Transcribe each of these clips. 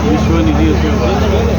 Which one it is?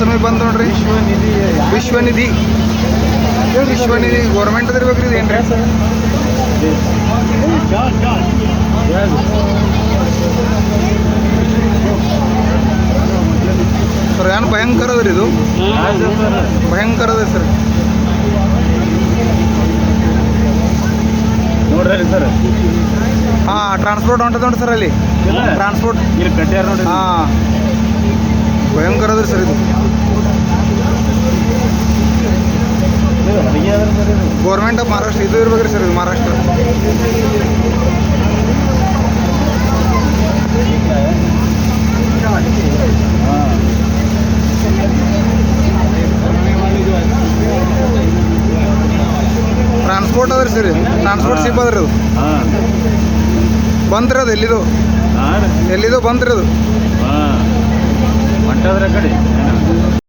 ನಮಗೆ ಬಂತು ನೋಡ್ರಿ ವಿಶ್ವನಿಧಿ. ವಿಶ್ವನಿಧಿ ವಿಶ್ವನಿಧಿ ಗೌರ್ಮೆಂಟ್ ಇರ್ಬೇಕ್ರಿ ಇದು ಏನ್ರಿ? ಸರ್ ಏನು ಭಯಂಕರ ಅದ್ರಿ ಇದು? ಭಯಂಕರ ಅದ ಸರ್ ನೋಡ್ರಿ ಸರ್. ಹಾಂ ಟ್ರಾನ್ಸ್ಪೋರ್ಟ್ ಹೊಂಟದ ನೋಡಿ ಸರ್ ಅಲ್ಲಿ. ಟ್ರಾನ್ಸ್ಪೋರ್ಟ್ ನೋಡ್ರಿ. ಹಾಂ. ಸರ್ ಇದು? ಸರ್ ಇದು ಗೌರ್ಮೆಂಟ್ ಆಫ್ ಮಹಾರಾಷ್ಟ್ರ ಇದು ಇರ್ಬೇಕ್ರಿ ಸರ್ ಇದು ಮಹಾರಾಷ್ಟ್ರ ಟ್ರಾನ್ಸ್ಪೋರ್ಟ್ ಅದ್ರಿ ಸರ್ ಟ್ರಾನ್ಸ್ಪೋರ್ಟ್ ಸಿಪ್ ಅದ್ರಿ ಅದು ಬಂತ್ರಿ ಅದು ಎಲ್ಲಿದು. ಎಲ್ಲಿದೋ ಎಲ್ಲಿದು ಬಂತ್ರಿ ಅದು. ಹಾಂ ಹೊಂಟದ್ರ ಕಡೆ.